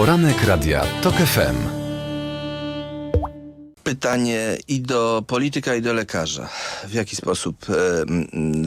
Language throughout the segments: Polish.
Poranek Radia TOK FM. Pytanie i do polityka, i do lekarza. W jaki sposób e,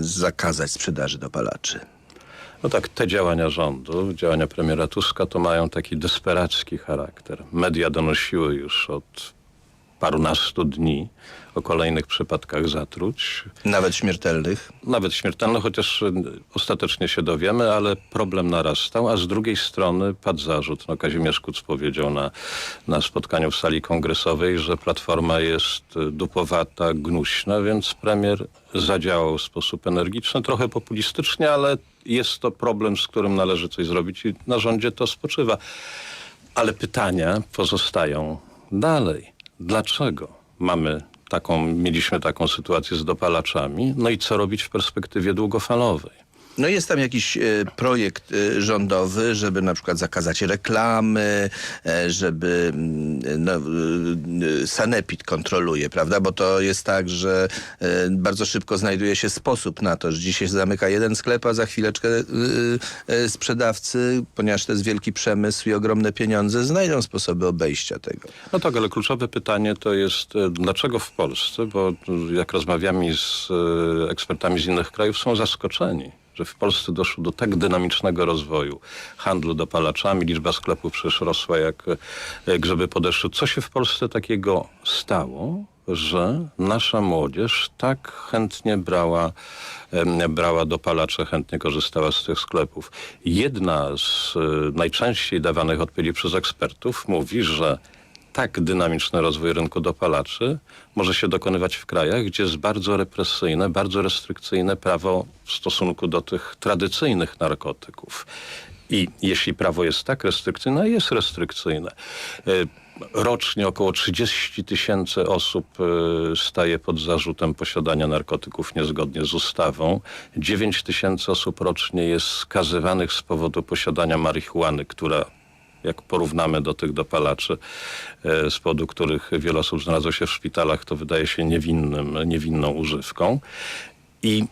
zakazać sprzedaży dopalaczy? No tak, te działania rządu, działania premiera Tuska to mają taki desperacki charakter. Media donosiły już od parunastu dni o kolejnych przypadkach zatruć. Nawet śmiertelnych? Nawet śmiertelne, chociaż y, ostatecznie się dowiemy, ale problem narastał, a z drugiej strony padł zarzut. No, Kazimierz Kuc powiedział na, na spotkaniu w sali kongresowej, że Platforma jest y, dupowata, gnuśna, więc premier zadziałał w sposób energiczny, trochę populistycznie, ale jest to problem, z którym należy coś zrobić i na rządzie to spoczywa. Ale pytania pozostają dalej. Dlaczego mamy taką, mieliśmy taką sytuację z dopalaczami? No i co robić w perspektywie długofalowej? No jest tam jakiś e, projekt e, rządowy, żeby na przykład zakazać reklamy, e, żeby mm, no, Sanepid kontroluje, prawda? Bo to jest tak, że bardzo szybko znajduje się sposób na to, że dzisiaj zamyka jeden sklep, a za chwileczkę sprzedawcy, ponieważ to jest wielki przemysł i ogromne pieniądze, znajdą sposoby obejścia tego. No tak, ale kluczowe pytanie to jest, dlaczego w Polsce, bo jak rozmawiamy z ekspertami z innych krajów, są zaskoczeni, że w Polsce doszło do tak dynamicznego rozwoju handlu dopalaczami, liczba sklepów przecież rosła jak grzyby po deszczu. Co się w Polsce takiego stało, że nasza młodzież tak chętnie brała, brała dopalacze, chętnie korzystała z tych sklepów. Jedna z e, najczęściej dawanych odpowiedzi przez ekspertów mówi, że tak dynamiczny rozwój rynku dopalaczy może się dokonywać w krajach, gdzie jest bardzo represyjne, bardzo restrykcyjne prawo w stosunku do tych tradycyjnych narkotyków. I jeśli prawo jest tak restrykcyjne, jest restrykcyjne, y, rocznie około 30 tysięcy osób y, staje pod zarzutem posiadania narkotyków niezgodnie z ustawą. 9 tysięcy osób rocznie jest skazywanych z powodu posiadania marihuany, która jak porównamy do tych dopalaczy, e, z powodu których wiele osób znalazło się w szpitalach, to wydaje się niewinnym, niewinną używką. I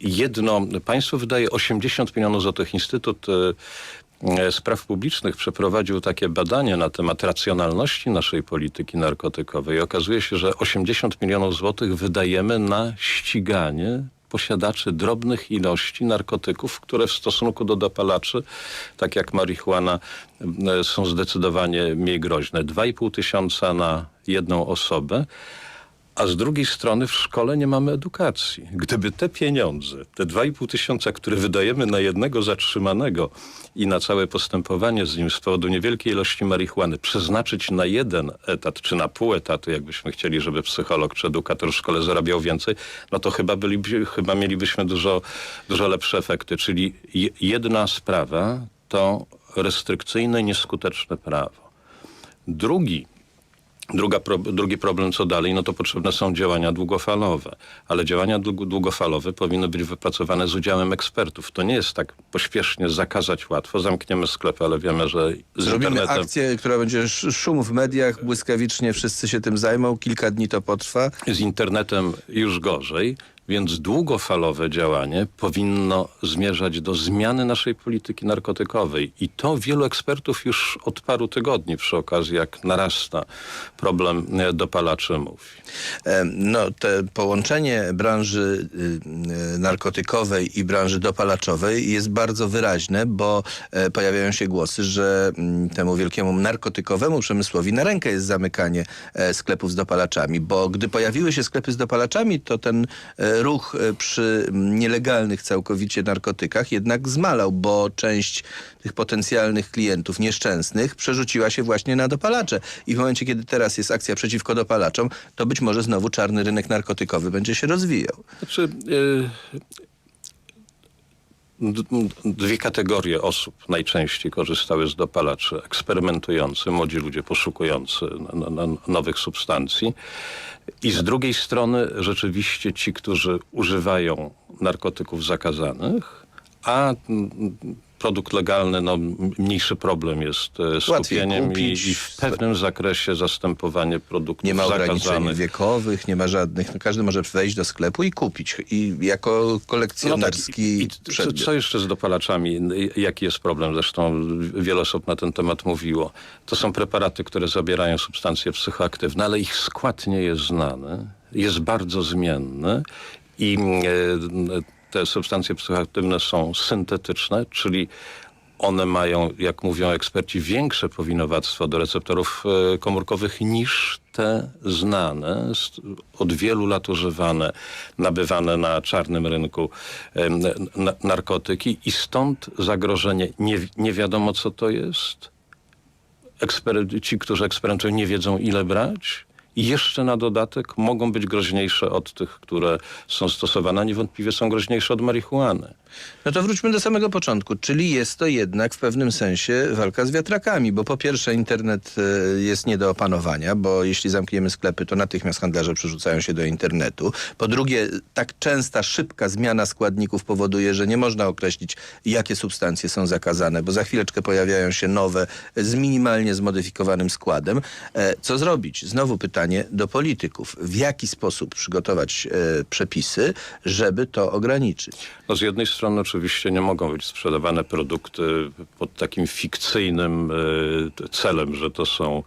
jedno, państwo wydaje 80 milionów złotych. Instytut e, e, Spraw Publicznych przeprowadził takie badanie na temat racjonalności naszej polityki narkotykowej. Okazuje się, że 80 milionów złotych wydajemy na ściganie posiadaczy drobnych ilości narkotyków, które w stosunku do dopalaczy, tak jak marihuana, e, są zdecydowanie mniej groźne. 2,5 tysiąca na jedną osobę. A z drugiej strony w szkole nie mamy edukacji. Gdyby te pieniądze, te 2,5 tysiąca, które wydajemy na jednego zatrzymanego i na całe postępowanie z nim z powodu niewielkiej ilości marihuany, przeznaczyć na jeden etat, czy na pół etatu, jakbyśmy chcieli, żeby psycholog czy edukator w szkole zarabiał więcej, no to chyba, byliby, chyba mielibyśmy dużo, dużo lepsze efekty. Czyli je- jedna sprawa to restrykcyjne, nieskuteczne prawo. Drugi Druga drugi problem, co dalej, no to potrzebne są działania długofalowe. Ale działania dług, długofalowe powinny być wypracowane z udziałem ekspertów. To nie jest tak pośpiesznie zakazać łatwo. Zamkniemy sklepy, ale wiemy, że z Zrobimy internetem... akcję, która będzie sz- szum w mediach, błyskawicznie wszyscy się tym zajmą, kilka dni to potrwa. z internetem już gorzej, więc długofalowe działanie powinno zmierzać do zmiany naszej polityki narkotykowej. I to wielu ekspertów już od paru tygodni przy okazji, jak narasta problem e, dopalaczy mówi. E, No, te połączenie branży y, y, narkotykowej i branży dopalaczowej jest bardzo wyraźne, bo e, pojawiają się głosy, że mm, temu wielkiemu narkotykowemu przemysłowi na rękę jest zamykanie sklepów z dopalaczami, bo gdy pojawiły się sklepy z dopalaczami, to ten ruch e, przy nielegalnych całkowicie narkotykach jednak zmalał, bo część tych potencjalnych klientów nieszczęsnych przerzuciła się właśnie na dopalacze. I w momencie, kiedy teraz jest akcja przeciwko dopalaczom, to być może znowu czarny rynek narkotykowy będzie się rozwijał. Znaczy, y, d- dwie kategorie osób najczęściej korzystały z dopalaczy. Eksperymentujący, młodzi ludzie poszukujący nowych substancji. I z drugiej strony rzeczywiście ci, którzy używają narkotyków zakazanych, a produkt legalny, no mniejszy problem jest e, z Łatwiej kupieniem i, kupić. i w pewnym zakresie zastępowanie produktów Nie ma ograniczeń zakazanych. wiekowych, nie ma żadnych. No, każdy może wejść do sklepu i kupić. I jako kolekcjonerski No tak, i, i, co jeszcze z dopalaczami? Jaki jest problem? Zresztą wiele osób na ten temat mówiło. To są preparaty, które zabierają substancje psychoaktywne, ale ich skład nie jest znany. Jest bardzo zmienny i e, te substancje psychoaktywne są syntetyczne, czyli one mają, jak mówią eksperci, większe powinowactwo do receptorów e, komórkowych niż te znane, od wielu lat używane, nabywane na czarnym rynku narkotyki i stąd zagrożenie. Nie, nie wiadomo, co to jest. Ekspery, ci, którzy eksperymentują, nie wiedzą, ile brać. I jeszcze na dodatek mogą być groźniejsze od tych, które są stosowane, a niewątpliwie są groźniejsze od marihuany. No to wróćmy do samego początku, czyli jest to jednak w pewnym sensie walka z wiatrakami, bo po pierwsze internet e, jest nie do opanowania, bo jeśli zamkniemy sklepy, to natychmiast handlarze przerzucają się do internetu. Po drugie, tak częsta, szybka zmiana składników powoduje, że nie można określić, jakie substancje są zakazane, bo za chwileczkę pojawiają się nowe z minimalnie zmodyfikowanym składem. E, Co zrobić? Znowu pytanie do polityków. W jaki sposób przygotować e, przepisy, żeby to ograniczyć? No z jednej strony oczywiście nie mogą być sprzedawane produkty pod takim fikcyjnym e, celem, że to są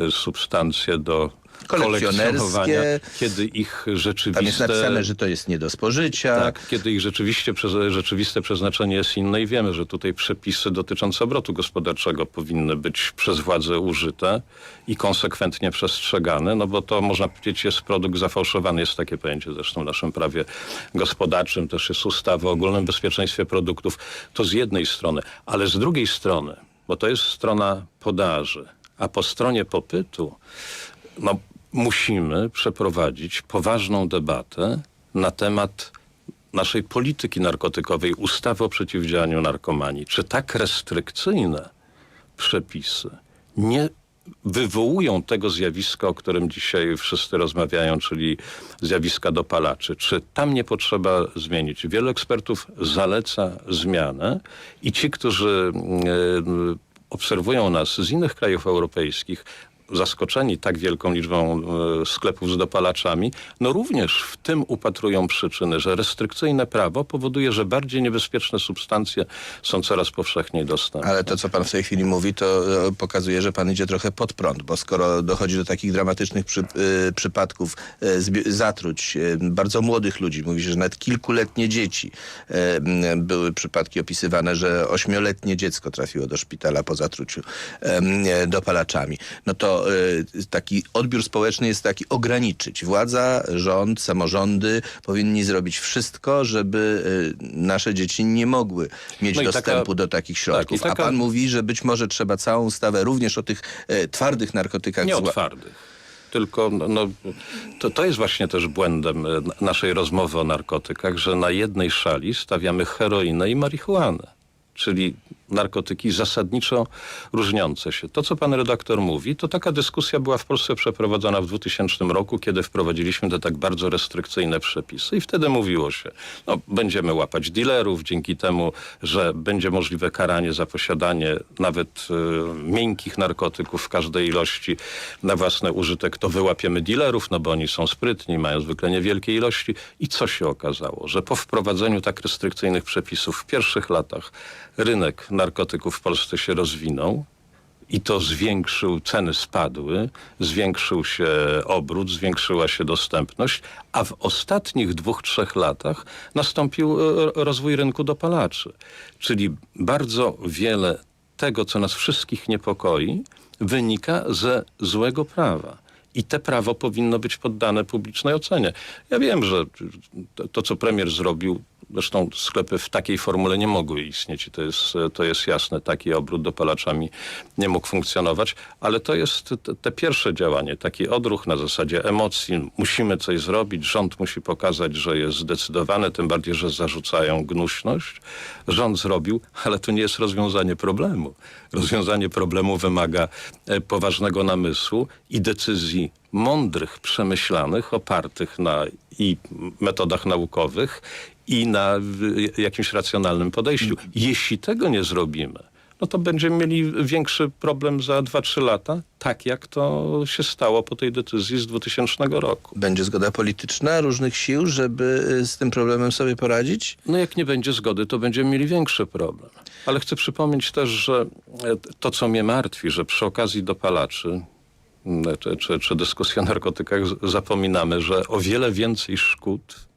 e, substancje do Kolekcjonerskie. kiedy ich rzeczywiste... Tam jest napisane, że to jest nie do spożycia. Tak, kiedy ich rzeczywiście, rzeczywiste przeznaczenie jest inne i wiemy, że tutaj przepisy dotyczące obrotu gospodarczego powinny być przez władze użyte i konsekwentnie przestrzegane, no bo to można powiedzieć jest produkt zafałszowany, jest takie pojęcie zresztą w naszym prawie gospodarczym, też jest ustawa o ogólnym bezpieczeństwie produktów, to z jednej strony, ale z drugiej strony, bo to jest strona podaży, a po stronie popytu no, musimy przeprowadzić poważną debatę na temat naszej polityki narkotykowej, ustawy o przeciwdziałaniu narkomanii. Czy tak restrykcyjne przepisy nie wywołują tego zjawiska, o którym dzisiaj wszyscy rozmawiają, czyli zjawiska dopalaczy. Czy tam nie potrzeba zmienić? Wielu ekspertów zaleca zmianę i ci, którzy e, obserwują nas z innych krajów europejskich, zaskoczeni tak wielką liczbą e, sklepów z dopalaczami, no również w tym upatrują przyczyny, że restrykcyjne prawo powoduje, że bardziej niebezpieczne substancje są coraz powszechniej dostępne. Ale to, co pan w tej chwili mówi, to e, pokazuje, że pan idzie trochę pod prąd, bo skoro dochodzi do takich dramatycznych przy, e, przypadków zbi- zatruć e, bardzo młodych ludzi, mówi się, że nawet kilkuletnie dzieci, były przypadki opisywane, że ośmioletnie dziecko trafiło do szpitala po zatruciu dopalaczami, no to e, taki odbiór społeczny jest taki ograniczyć. Władza, rząd, samorządy powinni zrobić wszystko, żeby e, nasze dzieci nie mogły mieć No i taka- dostępu do takich środków. taka- A pan mówi, że być może trzeba całą ustawę również o tych e, twardych narkotykach Nie o zła- twardych. Tylko no, no, to, to jest właśnie też błędem naszej rozmowy o narkotykach, że na jednej szali stawiamy heroinę i marihuanę. Czyli narkotyki zasadniczo różniące się. To, co pan redaktor mówi, to taka dyskusja była w Polsce przeprowadzona w 2000 roku, kiedy wprowadziliśmy te tak bardzo restrykcyjne przepisy i wtedy mówiło się, no będziemy łapać dealerów dzięki temu, że będzie możliwe karanie za posiadanie nawet e, miękkich narkotyków w każdej ilości na własny użytek, to wyłapiemy dealerów, no bo oni są sprytni, mają zwykle niewielkie ilości. I co się okazało? Że po wprowadzeniu tak restrykcyjnych przepisów w pierwszych latach rynek narkotyków w Polsce się rozwinął, i to zwiększył, ceny spadły, zwiększył się obrót, zwiększyła się dostępność, a w ostatnich dwóch, trzech latach nastąpił e, rozwój rynku dopalaczy. Czyli bardzo wiele tego, co nas wszystkich niepokoi, wynika ze złego prawa. I te prawo powinno być poddane publicznej ocenie. Ja wiem, że to, to co premier zrobił, zresztą sklepy w takiej formule nie mogły istnieć i to jest, to jest jasne. Taki obrót dopalaczami nie mógł funkcjonować, ale to jest te, pierwsze działanie, taki odruch na zasadzie emocji. Musimy coś zrobić, rząd musi pokazać, że jest zdecydowany, tym bardziej, że zarzucają gnuśność. Rząd zrobił, ale to nie jest rozwiązanie problemu. Rozwiązanie problemu wymaga e, poważnego namysłu i decyzji mądrych, przemyślanych, opartych na i metodach naukowych, i na y, jakimś racjonalnym podejściu. Jeśli tego nie zrobimy, no to będziemy mieli większy problem za 2-3 lata, tak jak to się stało po tej decyzji z 2000 roku. Będzie zgoda polityczna różnych sił, żeby y, z tym problemem sobie poradzić? No jak nie będzie zgody, to będziemy mieli większy problem. Ale chcę przypomnieć też, że e, to, co mnie martwi, że przy okazji dopalaczy czy, czy, czy dyskusji o narkotykach zapominamy, że o wiele więcej szkód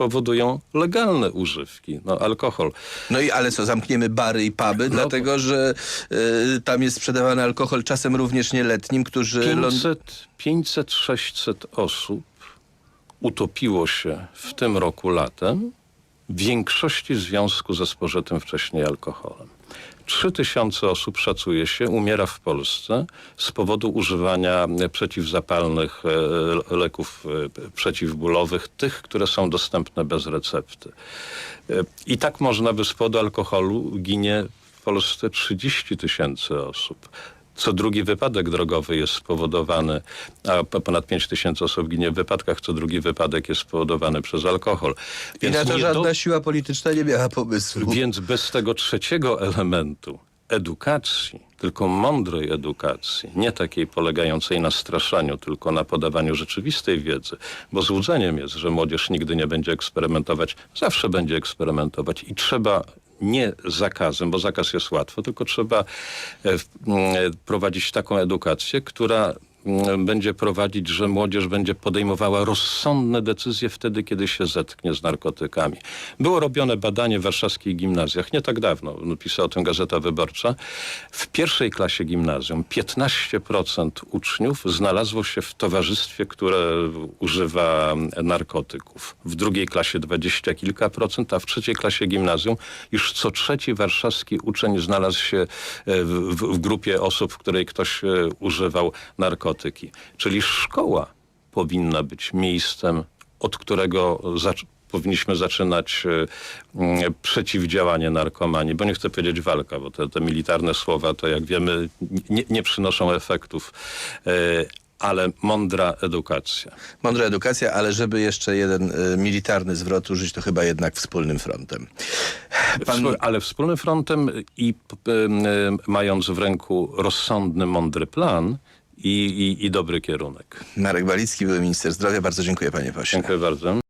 powodują legalne używki. No, alkohol. No i ale co, zamkniemy bary i puby, No. dlatego że y, tam jest sprzedawany alkohol czasem również nieletnim, którzy... ląd- 500, 500, 600 osób utopiło się w tym roku latem w większości w związku ze spożytym wcześniej alkoholem. 3000 osób, szacuje się, umiera w Polsce z powodu używania przeciwzapalnych e, leków e, przeciwbólowych, tych, które są dostępne bez recepty. E, I tak można by z powodu alkoholu ginie w Polsce 30 tysięcy osób. Co drugi wypadek drogowy jest spowodowany, a po- ponad 5 tysięcy osób ginie w wypadkach, co drugi wypadek jest spowodowany przez alkohol. I na to żadna do- siła polityczna nie miała pomysłu. więc bez tego trzeciego elementu edukacji, tylko mądrej edukacji, nie takiej polegającej na straszaniu, tylko na podawaniu rzeczywistej wiedzy, bo złudzeniem jest, że młodzież nigdy nie będzie eksperymentować, zawsze będzie eksperymentować i trzeba nie zakazem, bo zakaz jest łatwo, tylko trzeba e, m, prowadzić taką edukację, która będzie prowadzić, że młodzież będzie podejmowała rozsądne decyzje wtedy, kiedy się zetknie z narkotykami. Było robione badanie w warszawskich gimnazjach nie tak dawno, no, pisała o tym Gazeta Wyborcza. W pierwszej klasie gimnazjum 15% uczniów znalazło się w towarzystwie, które używa narkotyków. W drugiej klasie 20 kilka procent, a w trzeciej klasie gimnazjum już co trzeci warszawski uczeń znalazł się e, w, w, w grupie osób, w której ktoś e, używał narkotyki. Czyli szkoła powinna być miejscem, od którego zac- powinniśmy zaczynać mm, przeciwdziałanie narkomanii, bo nie chcę powiedzieć walka, bo te, te militarne słowa to jak wiemy nie, nie przynoszą efektów, e, ale mądra edukacja. Mądra edukacja, ale żeby jeszcze jeden y, militarny zwrot użyć, to chyba jednak wspólnym frontem. Pan, Wspól- ale wspólnym frontem i mając w ręku rozsądny, mądry plan i, i, i dobry kierunek. Marek Balicki, były minister zdrowia. Bardzo dziękuję panie pośle. Dziękuję bardzo.